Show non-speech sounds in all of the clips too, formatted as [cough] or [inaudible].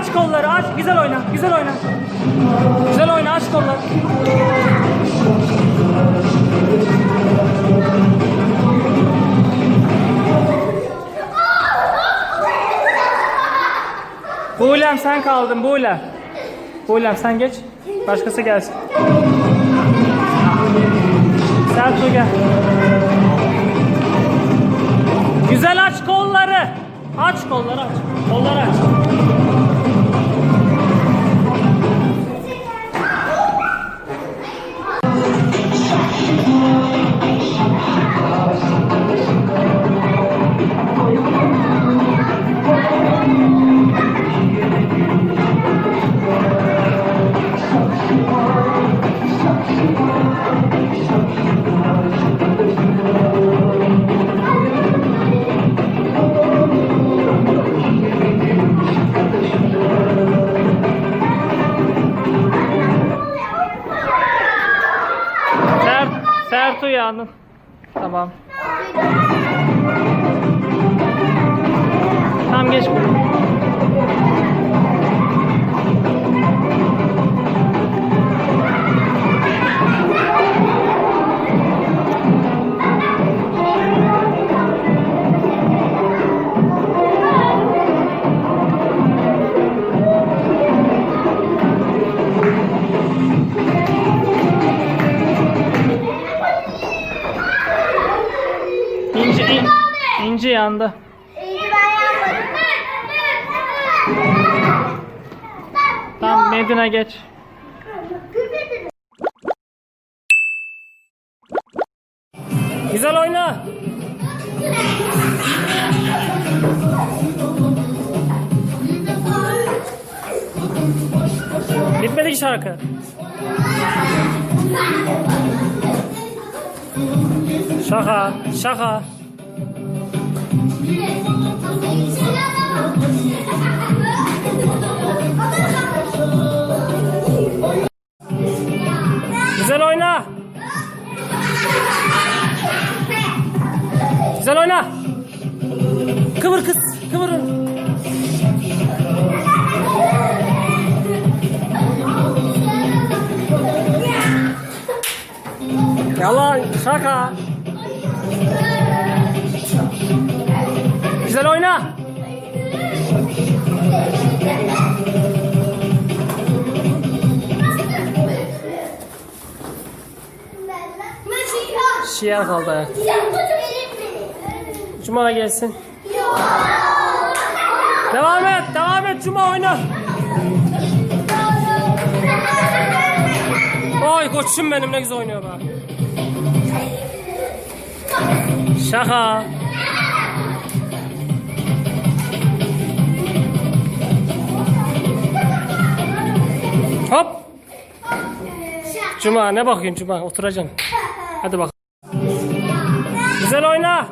aç kolları aç. Güzel oyna. Güzel oyna. Güzel oyna aç kolları. Buğlem sen kaldın Buğlem. Buğlem sen geç. Başkası gelsin. Sertu gel. Güzel aç kolları. Aç kolları aç. Kolları aç. Uyandın. Tamam. Tamam geç buraya. İnci yandı. Tamam Medine geç. Güzel oyna. Bitmedi ki şarkı. Şaka, şaka. Güzel oyna. Güzel oyna. Kıvır kız, kıvırın. Yalan, şaka. Güzel oyna. Şiar kaldı ayak. Cuma gelsin. Devam et, devam et Cuma oyna. Oy koçum benim ne güzel oynuyor bak. Şaka. Cuma ne bakıyorsun Cuma oturacaksın. Hadi bak. Güzel oyna.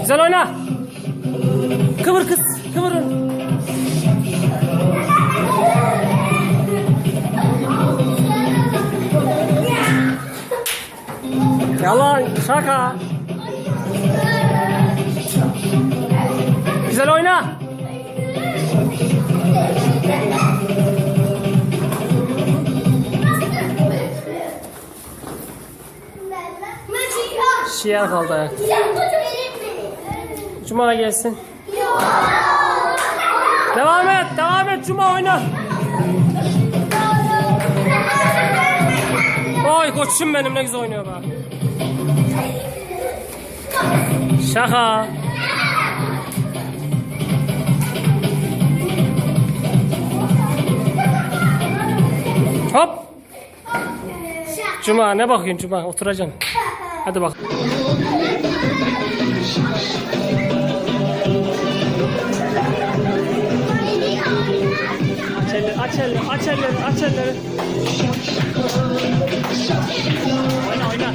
Güzel oyna. Kıvır kız, kıvırın. Yalan, şaka. Güzel oyna. Şiar kaldı ayak. Cuma gelsin. Devam et, devam et Cuma oyna. Oy koçum benim ne güzel oynuyor bak. Şaka. Hop. Cuma ne bakıyorsun Cuma oturacaksın. [laughs] Hadi bak. Aç elleri, aç elleri, aç elleri, aç elleri. Oyna, oyna.